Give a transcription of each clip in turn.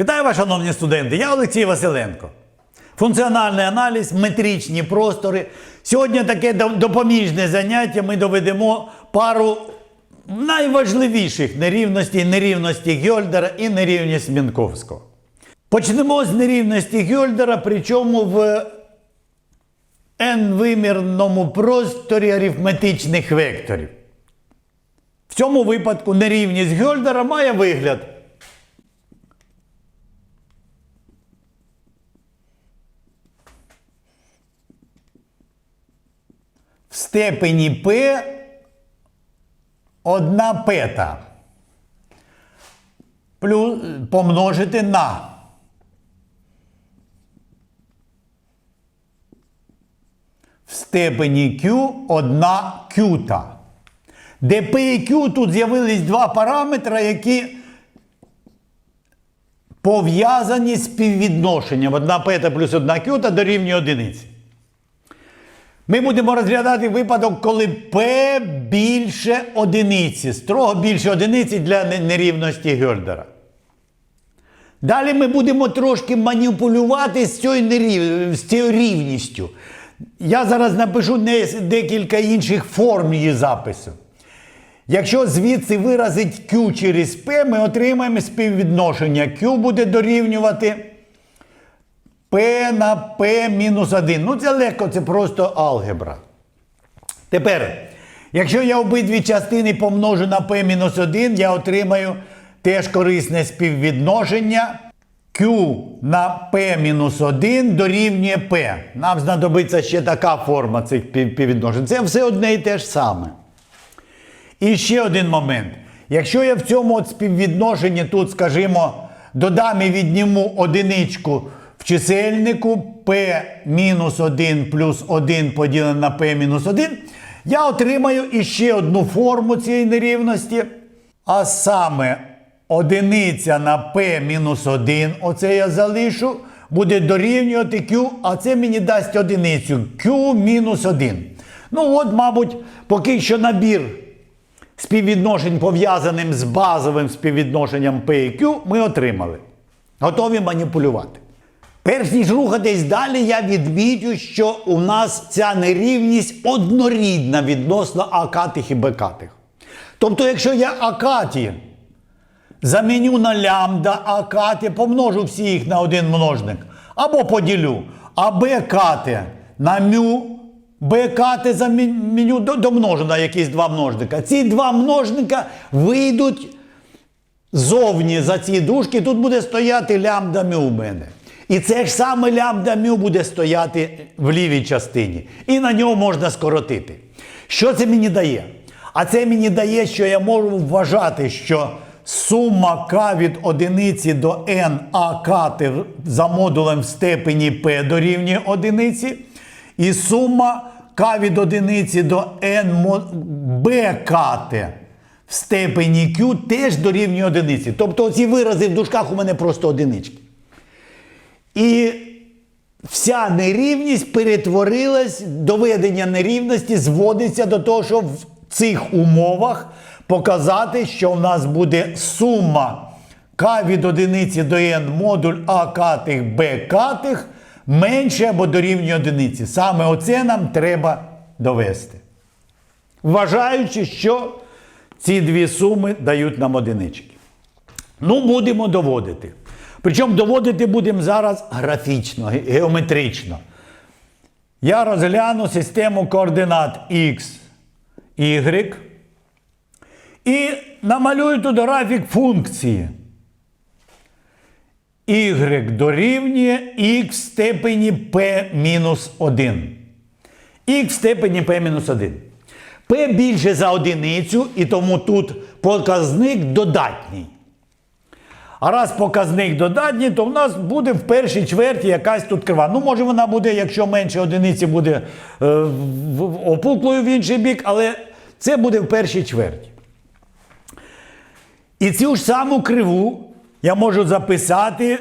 Вітаю вас, шановні студенти! Я Олексій Василенко. Функціональний аналіз, метричні простори. Сьогодні таке допоміжне заняття. Ми доведемо пару найважливіших нерівностей нерівності Гьольдера і нерівність Мінковського. Почнемо з нерівності Гьольдера, причому в n-вимірному просторі арифметичних векторів. В цьому випадку нерівність Гьольдера має вигляд. В степені P одна пета. Плюс помножити на. В степені Q одна кюта. Де P і Q тут з'явились два параметри, які пов'язані з співвідношенням. Одна пета плюс одна кюта дорівнює одиниці. Ми будемо розглядати випадок, коли P більше одиниці, строго більше одиниці для нерівності Гьольдера. Далі ми будемо трошки маніпулювати з цією, нерів... з цією рівністю. Я зараз напишу декілька інших форм її запису. Якщо звідси виразить Q через P, ми отримаємо співвідношення. Q буде дорівнювати P на P мінус 1. Ну, це легко, це просто алгебра. Тепер, якщо я обидві частини помножу на P мінус 1, я отримаю теж корисне співвідношення. Q на P мінус 1 дорівнює P. Нам знадобиться ще така форма цих співвідношень. Це все одне і те ж саме. І ще один момент. Якщо я в цьому от співвідношенні тут, скажімо, додам і відніму одиничку в чисельнику P-1 плюс 1 поділене на P-1, я отримаю іще одну форму цієї нерівності. А саме одиниця на P-1, оце я залишу, буде дорівнювати q, а це мені дасть одиницю Q-1. Ну от, мабуть, поки що набір співвідношень, пов'язаним з базовим співвідношенням P і Q, ми отримали. Готові маніпулювати. Перш ніж рухатись далі, я відмітю, що у нас ця нерівність однорідна відносно акатих і бекатих. Тобто, якщо я акаті заміню на лямбда акати, помножу всі їх на один множник, або поділю, а бекати на мю, бекати заміню домножу на якісь два множника. Ці два множника вийдуть зовні за ці дужки, тут буде стояти лямбда мю у мене. І це ж саме лямбда мю буде стояти в лівій частині. І на нього можна скоротити. Що це мені дає? А це мені дає, що я можу вважати, що сума k від одиниці до n а кати за модулем в степені p дорівнює одиниці. І сума k від одиниці до n b в степені Q теж дорівнює одиниці. Тобто ці вирази в дужках у мене просто одинички. І вся нерівність перетворилась, доведення нерівності зводиться до того, що в цих умовах показати, що в нас буде сума k від одиниці до n модуль А катих Б катих менше або дорівнює одиниці. Саме оце нам треба довести. Вважаючи, що ці дві суми дають нам одинички. Ну, будемо доводити. Причому доводити будемо зараз графічно, геометрично. Я розгляну систему координат X, Y і намалюю тут графік функції. Y дорівнює x в степені p мінус 1. Х степені p мінус 1. P більше за одиницю, і тому тут показник додатній. А раз показник додатній, то в нас буде в першій чверті якась тут крива. Ну, може, вона буде, якщо менше одиниці, буде е, в- в- опуклою в інший бік, але це буде в першій чверті. І цю ж саму криву я можу записати,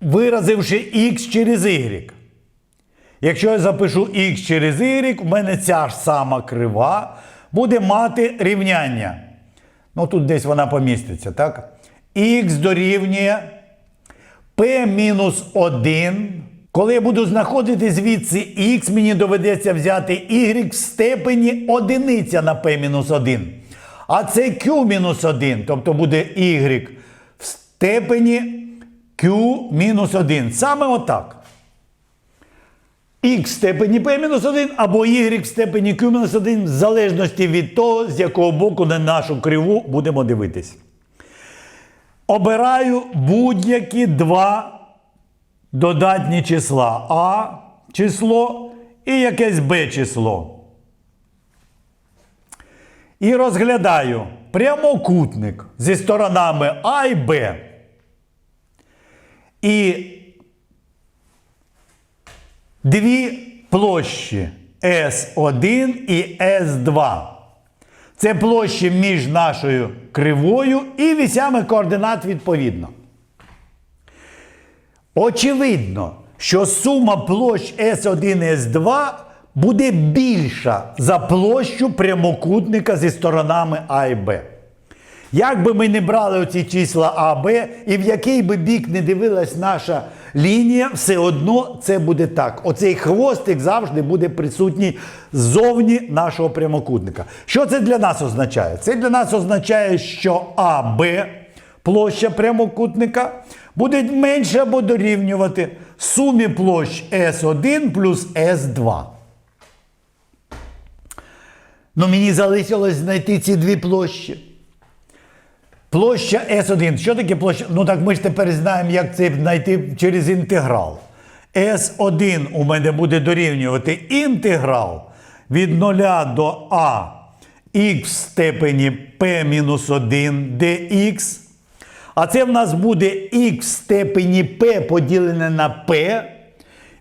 виразивши x через y. Якщо я запишу x через y, у мене ця ж сама крива буде мати рівняння. Ну тут десь вона поміститься, так? Х дорівнює P-1. Коли я буду знаходити звідси х, мені доведеться взяти y в степені одиниця на P-1. А це Q-1, тобто буде y в степені Q-1. Саме отак. Х в степені p-1 або y в степені q-1, в залежності від того, з якого боку на нашу криву будемо дивитись. Обираю будь-які два додатні числа А число і якесь Б число. І розглядаю прямокутник зі сторонами А і Б. І дві площі S1 і S2. Це площі між нашою кривою і вісями координат відповідно. Очевидно, що сума площ S1 і S2 буде більша за площу прямокутника зі сторонами А і Б. Як би ми не брали оці числа А, Б, і в який би бік не дивилась наша лінія, все одно це буде так. Оцей хвостик завжди буде присутній ззовні нашого прямокутника. Що це для нас означає? Це для нас означає, що АБ, площа прямокутника, буде менше або дорівнювати сумі площ С1 плюс С2. Ну, мені залишилось знайти ці дві площі. Площа S1. Що таке площа? Ну так ми ж тепер знаємо, як це знайти через інтеграл. S1 у мене буде дорівнювати інтеграл від 0 до А х в степені P-1 dx. А це в нас буде х в степені P поділене на P.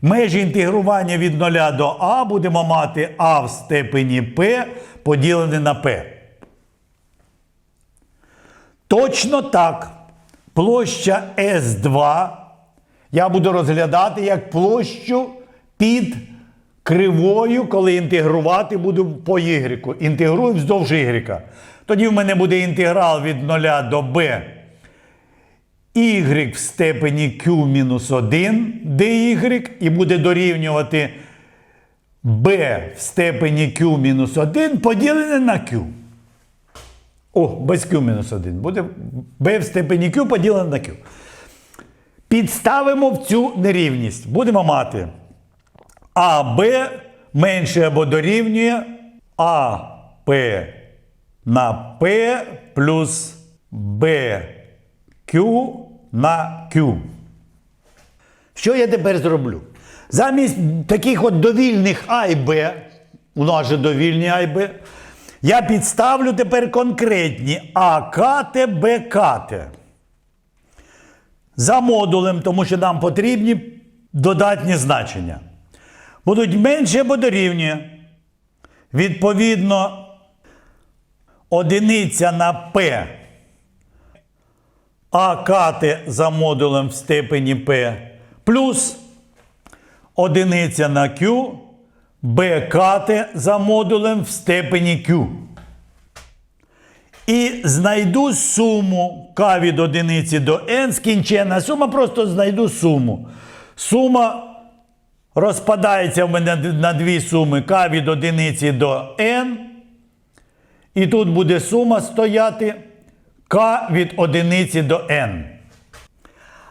Межі інтегрування від 0 до А будемо мати А в степені P поділене на P. Точно так. Площа С2 я буду розглядати як площу під кривою, коли інтегрувати буду по Y. Інтегрую вздовж Y. Тоді в мене буде інтеграл від 0 до b y в степені q-1 dy і буде дорівнювати b в степені q-1 поділене на q. О, без Q мінус 1. Буде b в степені Q поділене на Q. Підставимо в цю нерівність. Будемо мати АБ менше або дорівнює АП на P плюс BQ на Q. Що я тепер зроблю? Замість таких от довільних А і Б, у нас же довільні А і Б, я підставлю тепер конкретні АКТ, БКТ. За модулем, тому що нам потрібні додатні значення. Будуть менше або дорівнює. Відповідно, одиниця на П. АКТ за модулем в степені П плюс одиниця на Q БКТ за модулем в степені Q. І знайду суму К від одиниці до n скінчена сума, просто знайду суму. Сума розпадається в мене на дві суми К від одиниці до n. І тут буде сума стояти К від одиниці до n.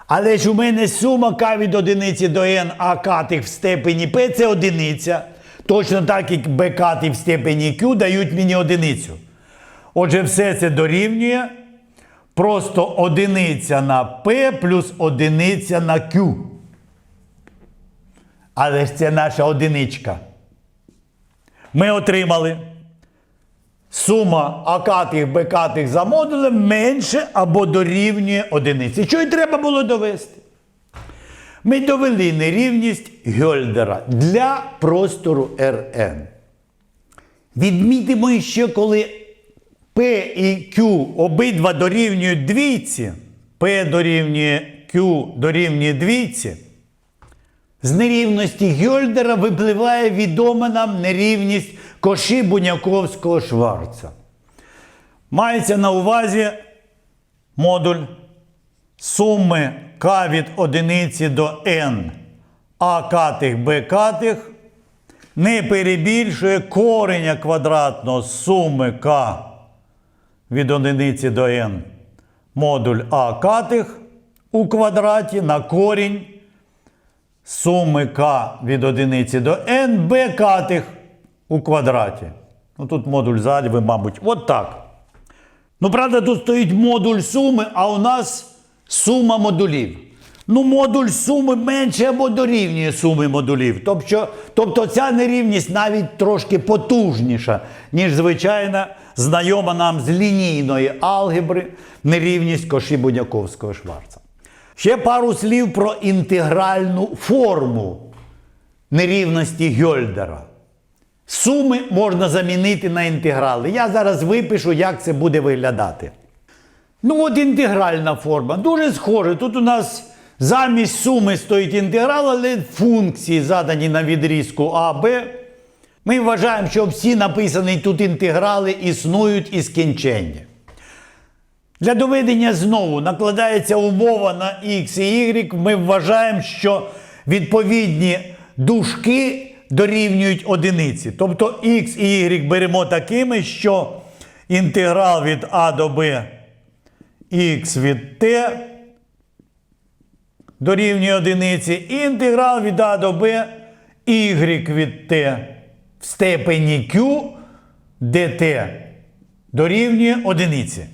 Але ж у мене сума К від одиниці до n, а катих в степені P це одиниця. Точно так, як кати в степені Q дають мені одиницю. Отже, все це дорівнює просто одиниця на P плюс одиниця на Q. Але ж це наша одиничка. Ми отримали сума акатих бекатих за модулем менше або дорівнює одиниці. Що й треба було довести? Ми довели нерівність Гьольдера для простору Rn. Відмітимо ще, коли P і Q обидва дорівнюють двійці, P дорівнює Q дорівнює двійці. З нерівності Гьольдера випливає відома нам нерівність коши Буняковського Шварца. Мається на увазі модуль суми k від одиниці до n а катих b катих не перебільшує кореня квадратного суми k від одиниці до n модуль а катих у квадраті на корінь суми k від одиниці до n b катих у квадраті. Ну тут модуль ззаді, мабуть, от так. Ну, правда, тут стоїть модуль суми, а у нас сума модулів. Ну, модуль суми менше або дорівнює суми модулів. Тобто, тобто ця нерівність навіть трошки потужніша, ніж звичайна знайома нам з лінійної алгебри нерівність коші Будяковського шварца. Ще пару слів про інтегральну форму нерівності Гьольдера. Суми можна замінити на інтеграли. Я зараз випишу, як це буде виглядати. Ну, от інтегральна форма. Дуже схоже. Тут у нас замість суми стоїть інтеграл, але функції задані на відрізку А, Б. Ми вважаємо, що всі написані тут інтеграли існують і скінчення. Для доведення знову накладається умова на x і y. Ми вважаємо, що відповідні дужки дорівнюють одиниці. Тобто x і y беремо такими, що інтеграл від a до b x від t дорівнює одиниці, і інтеграл від a до b y від t в степені q dt дорівнює одиниці.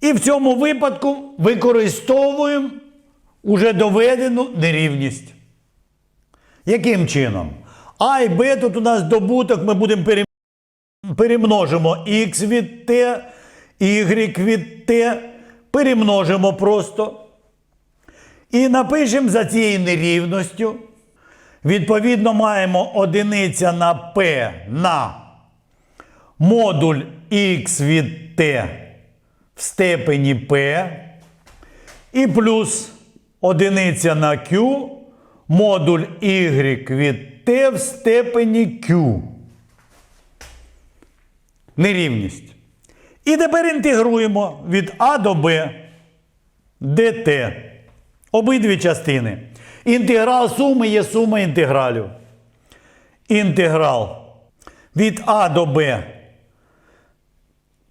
І в цьому випадку використовуємо уже доведену нерівність. Яким чином? А і Б тут у нас добуток, ми будемо перемножимо х від t, y від t, перемножимо просто. І напишемо за цією нерівністю. Відповідно, маємо одиниця на p на модуль х від t в степені p і плюс одиниця на q модуль y від t в степені q. Нерівність. І тепер інтегруємо від А до Б dt. Обидві частини. Інтеграл суми є сума інтегралів. Інтеграл від А до Б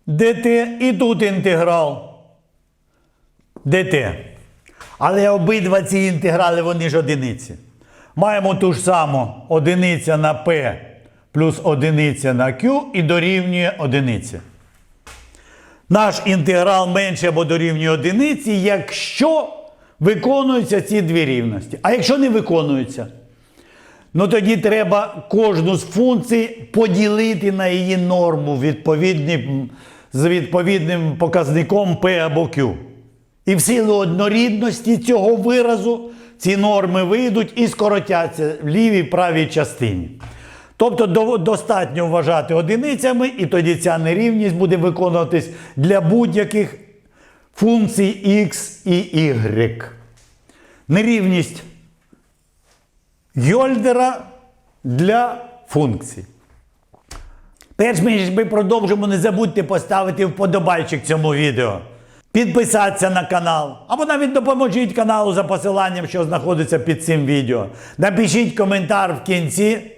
dt і тут інтеграл dt. Але обидва ці інтеграли, вони ж одиниці. Маємо ту ж саму одиниця на p плюс одиниця на q і дорівнює одиниці. Наш інтеграл менше або дорівнює одиниці, якщо виконуються ці дві рівності. А якщо не виконуються, ну тоді треба кожну з функцій поділити на її норму з відповідним показником p або q. І в силу однорідності цього виразу ці норми вийдуть і скоротяться в лівій правій частині. Тобто достатньо вважати одиницями, і тоді ця нерівність буде виконуватись для будь-яких функцій x і y. Нерівність Гьольдера для функцій. Перш ніж ми продовжимо, не забудьте поставити вподобайчик цьому відео, підписатися на канал, або навіть допоможіть каналу за посиланням, що знаходиться під цим відео. Напишіть коментар в кінці,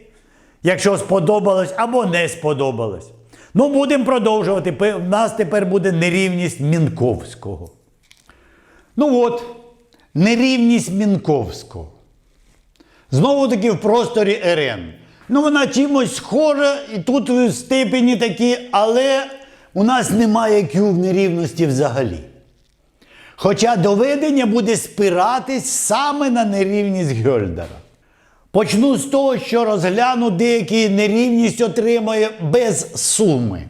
якщо сподобалось або не сподобалось. Ну, будемо продовжувати. У нас тепер буде нерівність Мінковського. Ну от, нерівність Мінковського. Знову таки в просторі РН. Ну, вона чимось схожа, і тут в степені такі, але у нас немає Q в нерівності взагалі. Хоча доведення буде спиратись саме на нерівність Гьольдера. Почну з того, що розгляну деякі нерівність отримує без суми.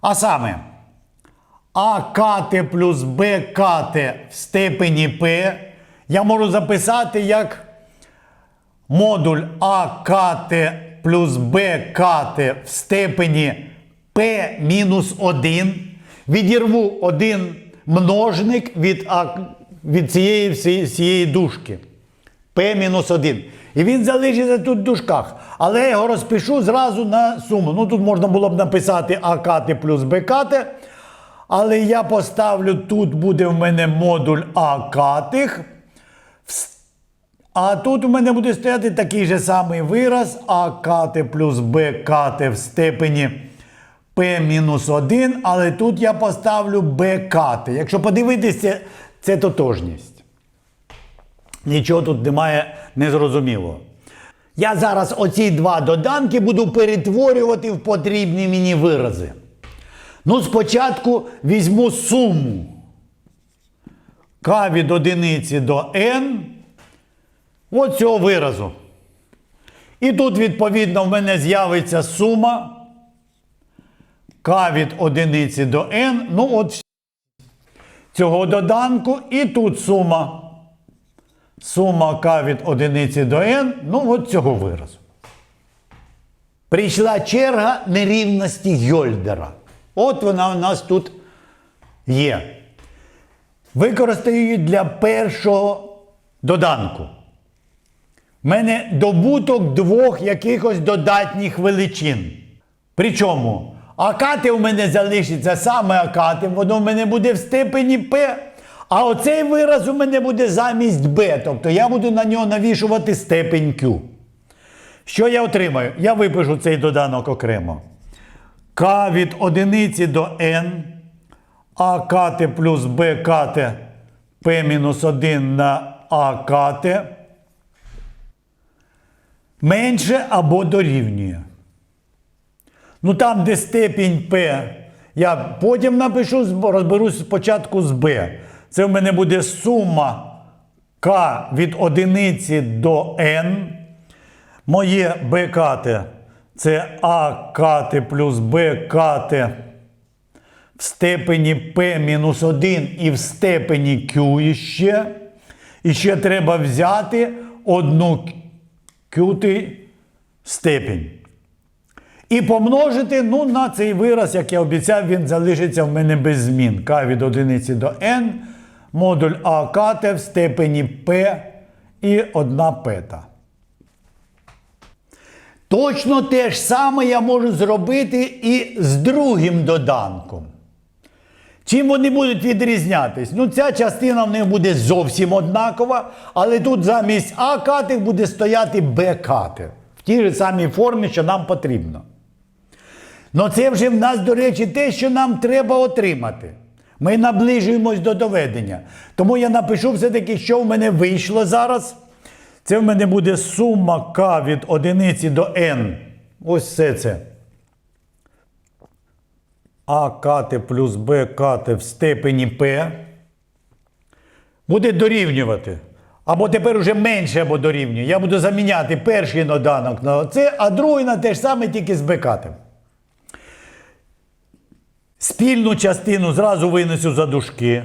А саме, АКТ плюс БКТ в степені P я можу записати як модуль АКТ плюс БКТ в степені P мінус 1. Відірву один множник від, від цієї всієї дужки. P мінус 1. І він залишиться тут в дужках. Але я його розпишу зразу на суму. Ну тут можна було б написати АКТ плюс БКТ. Але я поставлю, тут буде в мене модуль А. А тут у мене буде стояти такий же самий вираз А кате плюс Б кате в степені P-1, але тут я поставлю Б кате. Якщо подивитися, це тотожність. Нічого тут немає незрозумілого. Я зараз оці два доданки буду перетворювати в потрібні мені вирази. Ну, спочатку візьму суму k від одиниці до n от цього виразу. І тут, відповідно, в мене з'явиться сума k від одиниці до n. Ну, от цього доданку, і тут сума. Сума k від одиниці до n, ну от цього виразу. Прийшла черга нерівності Гьольдера. От вона у нас тут є. Використаю її для першого доданку. У мене добуток двох якихось додатніх величин. Причому акати у мене залишиться саме акатим, воно в мене буде в степені P. А оцей вираз у мене буде замість B. Тобто я буду на нього навішувати степень Q. Що я отримаю? Я випишу цей доданок окремо. К від одиниці до n, а кате плюс b кате p мінус 1 на а кате менше або дорівнює. Ну там, де степінь P, я потім напишу, розберусь спочатку з B. Це в мене буде сума К від одиниці до n. Моє кате це А кате плюс Б кате в степені P мінус 1 і в степені Q іще. І ще треба взяти одну Q степень. І помножити ну, на цей вираз, як я обіцяв, він залишиться в мене без змін. К від одиниці до n, модуль А кате в степені P і 1 пета. Точно те ж саме я можу зробити і з другим доданком. Чим вони будуть відрізнятись? Ну, ця частина в них буде зовсім однакова, але тут замість А катих буде стояти Б катих. В тій же самій формі, що нам потрібно. Ну це вже в нас, до речі, те, що нам треба отримати. Ми наближуємось до доведення. Тому я напишу все-таки, що в мене вийшло зараз. Це в мене буде сума k від одиниці до n. Ось все це. А кате плюс Б кате в степені P буде дорівнювати. Або тепер вже менше або дорівнює. Я буду заміняти перший доданок на це, а другий на те ж саме, тільки з Б катем. Спільну частину зразу винесу за дужки.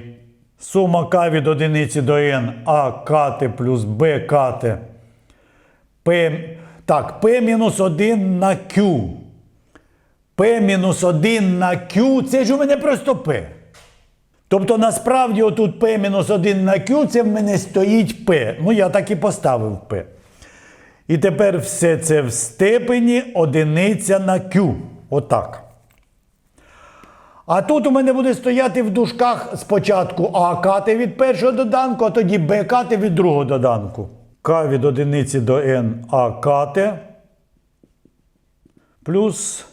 Сума k від одиниці до n, а кате плюс b кате. P, так, P мінус 1 на Q. P мінус 1 на Q, це ж у мене просто P. Тобто насправді отут P мінус 1 на Q, це в мене стоїть P. Ну, я так і поставив P. І тепер все це в степені одиниця на Q. Отак. А тут у мене буде стояти в дужках спочатку А кати від першого доданку, а тоді Б кати від другого доданку. К від одиниці до N А кати плюс.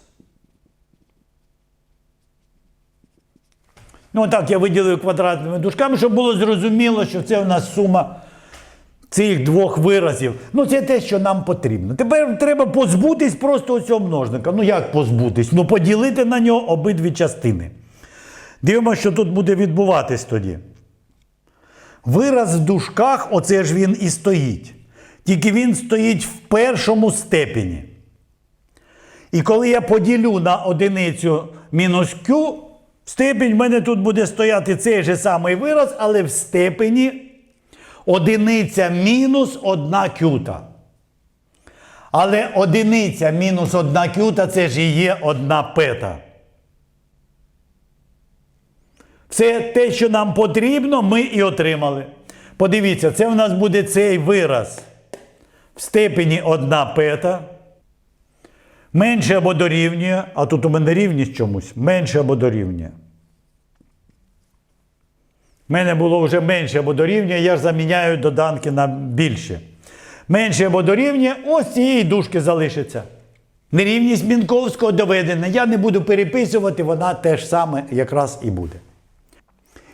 Ну, так я виділив квадратними дужками, щоб було зрозуміло, що це у нас сума цих двох виразів. Ну, це те, що нам потрібно. Тепер треба позбутись просто цього множника. Ну, як позбутись? Ну, поділити на нього обидві частини. Дивимося, що тут буде відбуватись тоді. Вираз в дужках, оце ж він і стоїть. Тільки він стоїть в першому степені. І коли я поділю на одиницю мінус Q, степень в мене тут буде стояти цей же самий вираз, але в степені одиниця мінус 1 кюта. Але одиниця мінус 1 кюта це ж і є 1 пета. Все те, що нам потрібно, ми і отримали. Подивіться, це у нас буде цей вираз в степені 1 пета. Менше або дорівнює, а тут у мене рівність чомусь, менше або дорівнює. У мене було вже менше або дорівнює, я ж заміняю доданки на більше. Менше або дорівнює, ось цієї дужки залишиться. Нерівність Мінковського доведена. Я не буду переписувати, вона теж саме якраз і буде.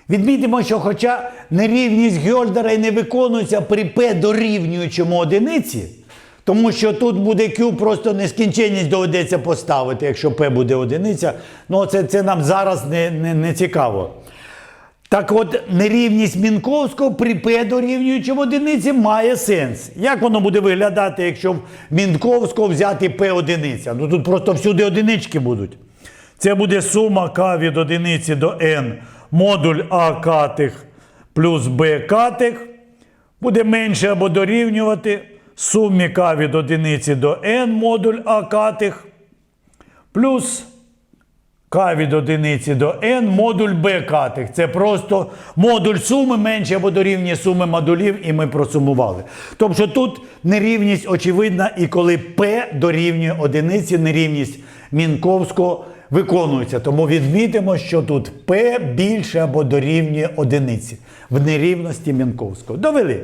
Відмітимо, що хоча нерівність Гьольдера і не виконується при p дорівнюючому одиниці, тому що тут буде Q, просто нескінченність доведеться поставити, якщо p буде одиниця. Ну, це, це нам зараз не, не, не цікаво. Так от, нерівність Мінковського при p дорівнюючому одиниці має сенс. Як воно буде виглядати, якщо в Мінковського взяти p одиниця? Ну тут просто всюди одинички будуть. Це буде сума k від одиниці до n, модуль а катих плюс b катих. Буде менше або дорівнювати сумі k від одиниці до n, модуль а катих, плюс від одиниці до n, модуль b катих. Це просто модуль суми менше або дорівнює суми модулів, і ми просумували. Тобто тут нерівність очевидна, і коли p дорівнює одиниці, нерівність Мінковського виконується. Тому відмітимо, що тут p більше або дорівнює одиниці в нерівності Мінковського. Довели.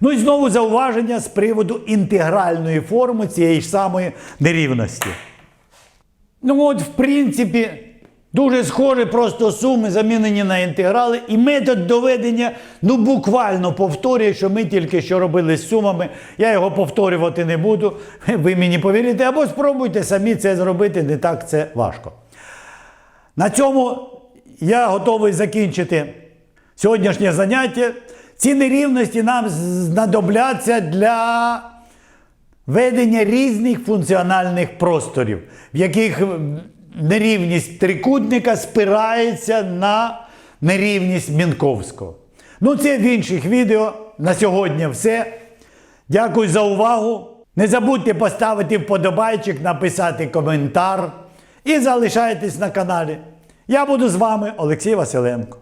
Ну і знову зауваження з приводу інтегральної форми цієї ж самої нерівності. Ну от, в принципі, дуже схожі просто суми замінені на інтеграли, і метод доведення ну буквально повторює, що ми тільки що робили з сумами. Я його повторювати не буду. Ви мені повірите, або спробуйте самі це зробити, не так це важко. На цьому я готовий закінчити сьогоднішнє заняття. Ці нерівності нам знадобляться для ведення різних функціональних просторів, в яких нерівність трикутника спирається на нерівність Мінковського. Ну, це в інших відео. На сьогодні все. Дякую за увагу. Не забудьте поставити вподобайчик, написати коментар і залишайтесь на каналі. Я буду з вами, Олексій Василенко.